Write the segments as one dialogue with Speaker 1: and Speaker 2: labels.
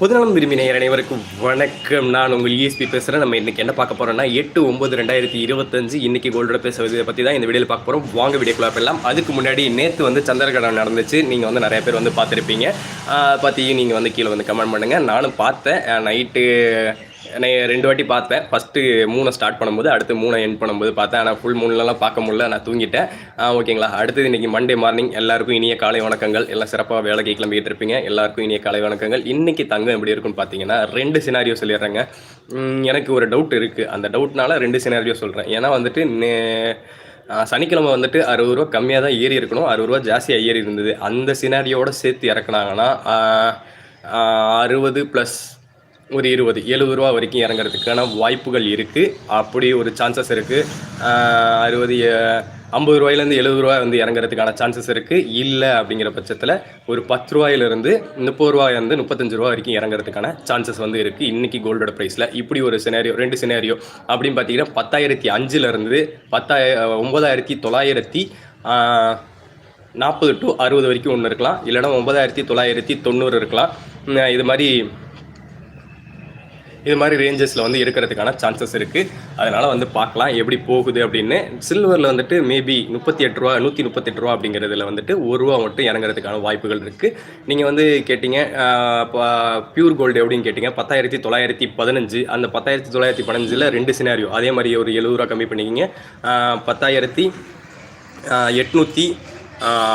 Speaker 1: பொதுநலம் விரும்பினர் அனைவருக்கும் வணக்கம். நான் உங்கள் இஎஸ்பி பேசுகிறேன் நம்ம இன்றைக்கி என்ன பார்க்க போகிறோம்னா எட்டு ஒம்பது ரெண்டாயிரத்தி இருபத்தஞ்சு இன்றைக்கி கோல்டோட பேசுவது பற்றி தான் இந்த வீடியோவில் பார்க்க போகிறோம் வாங்க வீடியோக்குள்ள போயிடலாம். அதுக்கு முன்னாடி நேற்று வந்து சந்திரகிரகணம் நடந்துச்சு. நீங்கள் வந்து நிறைய பேர் வந்து பார்த்துருப்பீங்க. பற்றி நீங்கள் வந்து கீழே வந்து கமெண்ட் பண்ணுங்கள் நானும் பார்த்தேன். நைட்டு நான் ரெண்டு வாட்டி பார்த்தேன். ஃபஸ்ட்டு மூணை ஸ்டார்ட் பண்ணும்போது அடுத்து மூணை எண்ட் பண்ணும்போது பார்த்தேன். ஆனால் ஃபுல் மூணுலலாம் பார்க்க முடியல. நான் தூங்கிட்டேன். ஆ, ஓகேங்களா அடுத்தது இன்றைக்கி மண்டே மார்னிங் எல்லாருக்கும் இனிய காலை வணக்கங்கள். எல்லாம் சிறப்பாக வேலைக்கு கிளம்பிட்டு இருப்பீங்க. எல்லாருக்கும் இனிய காலை வணக்கங்கள். இன்றைக்கி தங்கம் எப்படி இருக்குன்னு பார்த்தீங்கன்னா ரெண்டு சினாரியோ சொல்லிடுறேங்க. எனக்கு ஒரு டவுட் இருக்குது அந்த டவுட்னால ரெண்டு சினாரியோ சொல்கிறேன் ஏன்னா வந்துட்டு சனிக்கிழமை வந்துட்டு அறுபது ரூபா கம்மியாக தான் ஏறி இருக்கணும். அறுபது ரூபா ஜாஸ்தியாக ஏறி இருந்தது. அந்த சினாரியோட சேர்த்து இறக்குனாங்கன்னா அறுபது ப்ளஸ் ஒரு இருபது எழுபது ரூபா வரைக்கும் இறங்குறதுக்கான வாய்ப்புகள் இருக்குது அப்படி ஒரு சான்சஸ் இருக்குது அறுபது ஐம்பது ரூபாயிலேருந்து எழுபது ரூபாய் வந்து இறங்குறதுக்கான சான்சஸ் இருக்குது இல்லை அப்படிங்கிற பட்சத்தில் ஒரு பத்து ரூபாயிலிருந்து முப்பது ரூபாயிலேருந்து முப்பத்தஞ்சு ரூபா வரைக்கும் இறங்குறதுக்கான சான்சஸ் வந்து இருக்குது இன்றைக்கி கோல்டோட ப்ரைஸில் இப்படி ஒரு சினாரியோ ரெண்டு சினாரியோ அப்படின்னு பார்த்தீங்கன்னா பத்தாயிரத்தி அஞ்சுலேருந்து பத்தாய ஒம்பதாயிரத்தி தொள்ளாயிரத்தி நாற்பது டு அறுபது வரைக்கும் ஒன்று இருக்கலாம். இல்லைனா ஒன்பதாயிரத்தி தொள்ளாயிரத்தி தொண்ணூறு இருக்கலாம். இது மாதிரி இது மாதிரி ரேஞ்சஸில் வந்து இருக்கிறதுக்கான சான்சஸ் இருக்குது அதனால் வந்து பார்க்கலாம் எப்படி போகுது அப்படின்னு. சில்வரில் வந்துட்டு மேபி முப்பத்தி எட்டு ரூபா நூற்றி முப்பத்தெட்டு ரூபா அப்படிங்கிறதுல வந்துட்டு ஒரு ரூபா மட்டும் இறங்குறதுக்கான வாய்ப்புகள் இருக்குது நீங்கள் வந்து கேட்டிங்க பியூர் கோல்டு எப்படின்னு கேட்டிங்க. பத்தாயிரத்தி தொள்ளாயிரத்தி பதினஞ்சு. அந்த பத்தாயிரத்தி தொள்ளாயிரத்தி பதினஞ்சில் ரெண்டு சினாரியோ அதே மாதிரி ஒரு எழுபது ரூபா கம்மி பண்ணிக்கிங்க. பத்தாயிரத்தி எட்நூற்றி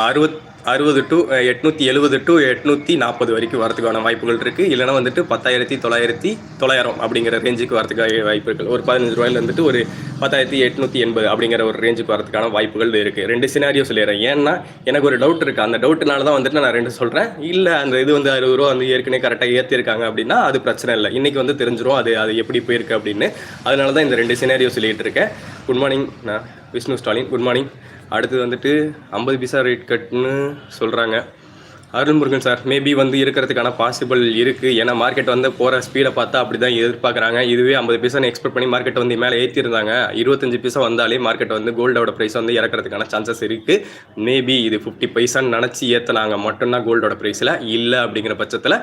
Speaker 1: அறுபத் அறுபது டு எட்நூற்றி எழுபது டு எட்நூற்றி நாற்பது வரைக்கும் வரதுக்கான வாய்ப்புகள் இருக்குது இல்லைனா வந்துட்டு பத்தாயிரத்தி தொள்ளாயிரத்தி தொள்ளாயிரம் அப்படிங்கிற ரேஞ்சுக்கு வரதுக்கான வாய்ப்பு இருக்குது ஒரு பதினஞ்சு ரூபாயில வந்துட்டு ஒரு பத்தாயிரத்தி எட்நூற்றி எண்பது அப்படிங்கிற ஒரு ரேஞ்சுக்கு வரதுக்கான வாய்ப்புகள் இருக்குது ரெண்டு சினாரியோ சொல்லிடுறேன் ஏன்னா எனக்கு ஒரு டவுட் இருக்குது அந்த டவுட்னால தான் வந்துட்டு நான் ரெண்டு சொல்கிறேன் இல்லை அந்த இது வந்து அறுபது ரூபா வந்து ஏற்கனவே கரெக்டாக ஏற்றிருக்காங்க அப்படின்னா அது பிரச்சனை இல்லை. இன்றைக்கி வந்து தெரிஞ்சிரும். அது அது எப்படி போயிருக்கு அப்படின்னு. அதனால தான் இந்த ரெண்டு சினாரியோ சொல்லிகிட்டு இருக்கேன். குட் மார்னிங் நான் விஷ்ணு ஸ்டாலின். குட் மார்னிங் அடுத்தது வந்துட்டு ஐம்பது பைசா ரேட் கட்னு சொல்கிறாங்க அருள்முருகன் சார் மேபி வந்து இருக்கிறதுக்கான பாசிபிள் இருக்குது ஏன்னா மார்க்கெட் வந்து போகிற ஸ்பீடை பார்த்தா அப்படி தான் எதிர்பார்க்குறாங்க. இதுவே ஐம்பது பைசா எக்ஸ்பெக்ட் பண்ணி மார்க்கெட் வந்து மேலே ஏற்றிருந்தாங்க இருபத்தஞ்சு பைசா வந்தாலே மார்க்கெட் வந்து கோல்டோட ப்ரைஸ் வந்து இறக்கிறதுக்கான சான்சஸ் இருக்குது மேபி இது ஃபிஃப்டி பைசான்னு நினச்சி ஏற்றினாங்க மட்டும்தான் கோல்டோட ப்ரைஸில் இல்லை அப்படிங்கிற பட்சத்தில்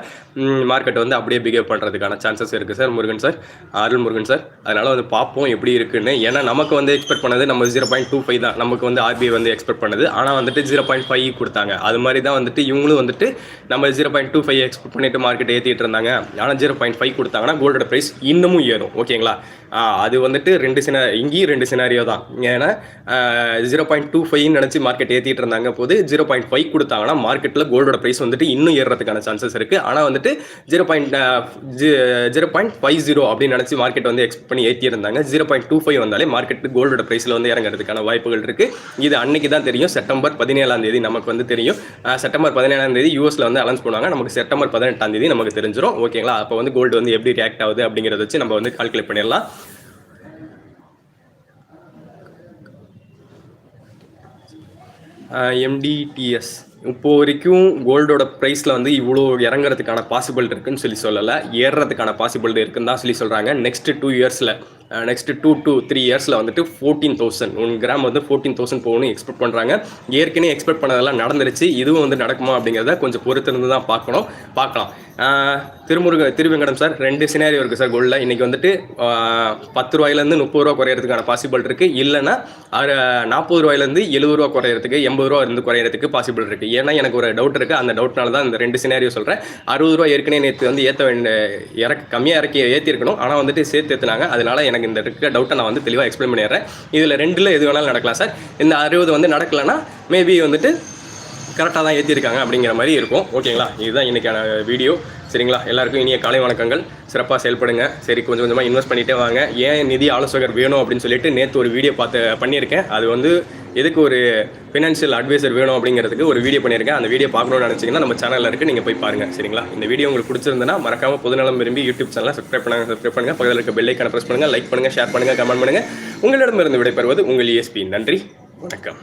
Speaker 1: மார்க்கெட் வந்து அப்படியே பிஹேவ் பண்ணுறதுக்கான சான்சஸ் இருக்குது sir Murugan sir Arul Murugan sir. அதனால் வந்து பார்ப்போம் எப்படி இருக்குன்னு. ஏன்னா நமக்கு வந்து எக்ஸ்பெக்ட் பண்ணது நம்ம ஜீரோ பாயிண்ட் டூ ஃபைவ் தான். நமக்கு வந்து ஆர்பிஐ வந்து எக்ஸ்பெக்ட் பண்ணது. ஆனால் வந்துட்டு ஜீரோ பாயிண்ட் ஃபைவ் கொடுத்தாங்க. அது மாதிரி தான் வந்துட்டு இவங்களும் வந்துட்டு நம்ம zero point two five expect பண்ணிட்டு மார்க்கெட் ஏற்றிட்டு இருந்தாங்க. ஆனால் ஜீரோ பாயிண்ட் ஃபைவ் கொடுத்தாங்கன்னா கோல்டோட ப்ரைஸ் இன்னமும் ஏறும். ஓகேங்களா? அது வந்துட்டு ரெண்டு சின இங்கேயும் ரெண்டு சினாரியோ தான். ஏன்னா ஜீரோ பாயிண்ட் டூ ஃபைவ்னு நினச்சி மார்க்கெட் ஏற்றிட்டு இருந்தாங்க போது ஜீரோ பாயிண்ட் ஃபைவ் கொடுத்தாங்கன்னா மார்க்கெட்டில் கோல்டோட ப்ரைஸ் வந்துட்டு இன்னும் ஏறுறதுக்கான சான்சஸ் இருக்குது ஆனால் வந்துட்டு zero point zero point five zero அப்படின்னு நினச்சி மார்க்கெட் வந்து எக்ஸ்பெக்ட் பண்ணி ஏற்றி இருந்தாங்க. ஜீரோ பாயிண்ட் டூ ஃபைவ் வந்தாலே மார்க்கெட் கோல்டோட ப்ரைஸில் வந்து இறங்குறதுக்கான வாய்ப்புகள் இருக்குது இது அன்னைக்கு தான் தெரியும். செப்டம்பர் பதினேழாம் தேதி நமக்கு வந்து தெரியும். செப்டம்பர் பதினேழாம் தேதி யூஎஸ்ல வந்து அலௌன்ஸ் பண்ணுவாங்க. நமக்கு செப்டம்பர் பதினெட்டாம் தேதி நமக்கு தெரிஞ்சிடும் ஓகேங்களா அப்போ வந்து கோல்டு வந்து எப்படி ரியாக்ட் ஆகுது அப்படிங்கிறத வச்சு நம்ம வந்து கால்குலேட் பண்ணிடலாம். எம்டிடிஎஸ் இப்போ வரைக்கும் கோல்டோட ப்ரைஸில் வந்து இவ்வளோ இறங்குறதுக்கான பாசிபிள் இருக்குன்னு சொல்லி சொல்லலை. ஏறுறதுக்கான பாசிபிள் இருக்குன்னு தான் சொல்லி சொல்கிறாங்க நெக்ஸ்ட் டூ இயர்ஸில் நெக்ஸ்ட் டூ டூ த்ரீ இயர்ஸில் வந்துட்டு ஃபோர்டீன் தௌசண்ட் ஒன் கிராம் வந்து ஃபோர்டீன் தௌசண்ட் போகணும்னு எக்ஸ்பெக்ட் பண்ணுறாங்க ஏற்கனவே எக்ஸ்பெக்ட் பண்ணதெல்லாம் நடந்துருச்சு. இதுவும் வந்து நடக்குமா அப்படிங்கிறத கொஞ்சம் பொறுத்திருந்து தான் பார்க்கணும். பார்க்கலாம். திருமுருக திருவெங்கடம் சார் ரெண்டு சினாரியோ இருக்குது சார் கோல்டில் இன்றைக்கி வந்துட்டு பத்து ரூபாயிலேருந்து முப்பது ரூபா குறையிறதுக்கான பாசிபிள் இருக்குது இல்லைன்னா நாற்பது ரூபாயிலேருந்து எழுபது ரூபா குறையிறதுக்கு எண்பது ரூபா இருந்து குறையிறதுக்கு பாசிபிள் இருக்குது ஏன்னா எனக்கு ஒரு டவுட் இருக்குது அந்த டவுட்னால தான் இந்த ரெண்டு சினாரியோ சொல்கிறேன் அறுபது ரூபா ஏற்கனவே நேற்று வந்து ஏற்ற வேண்டிய இறக்க கம்மியாக இறக்கி ஏற்றிருக்கணும் ஆனால் வந்துட்டு சேர்த்து ஏற்றுனாங்க அதனால எனக்கு இந்த இருக்க டவுட்டை நான் வந்து தெளிவாக எக்ஸ்பிளைன் பண்ணிடுறேன். இதில் ரெண்டில் எது வேணாலும் நடக்கலாம் சார். இந்த அறுபது வந்து நடக்கலைன்னா மேபி வந்துட்டு கரெக்டாக தான் ஏற்றிருக்காங்க அப்படிங்கிற மாதிரி இருக்கும். ஓகேங்களா? இதுதான் இன்றைக்கான வீடியோ. சரிங்களா? எல்லாருக்கும் இனிய காலை வணக்கங்கள். சிறப்பாக செயல்படுங்க. சரி கொஞ்சம் கொஞ்சமாக இன்வெஸ்ட் பண்ணிகிட்டே வாங்க. ஏன் நிதி ஆலோசகர் வேணும் அப்படின்னு சொல்லிட்டு நேற்று ஒரு வீடியோ பார்த்து பண்ணியிருக்கேன். அது வந்து எதுக்கு ஒரு ஃபினான்ஷியல் அட்வைசர் வேணும் அப்படிங்கிறதுக்கு ஒரு வீடியோ பண்ணியிருக்கேன். அந்த வீடியோ பார்க்கணும்னு நினச்சிங்கன்னா நம்ம சேனலில் இருக்குது நீங்கள் போய் பாருங்கள் சரிங்களா? இந்த வீடியோ உங்களுக்கு பிடிச்சிருந்தனா மறக்காம பொதுநலம் விரும்பி யூடியூப் சேனலை சப்ஸ்கிரைப் பண்ணுங்க சப்ஸ்கிரைப் பண்ணுங்கள் பக்கத்தில் இருக்க பெல் ப்ரெஸ் பண்ணுங்கள் லைக் பண்ணுங்கள் ஷேர் பண்ணுங்கள் கமெண்ட் பண்ணுங்கள் உங்களிடமிருந்து விடைபெறுவது உங்கள் இஎஸ்பி நன்றி. வணக்கம்.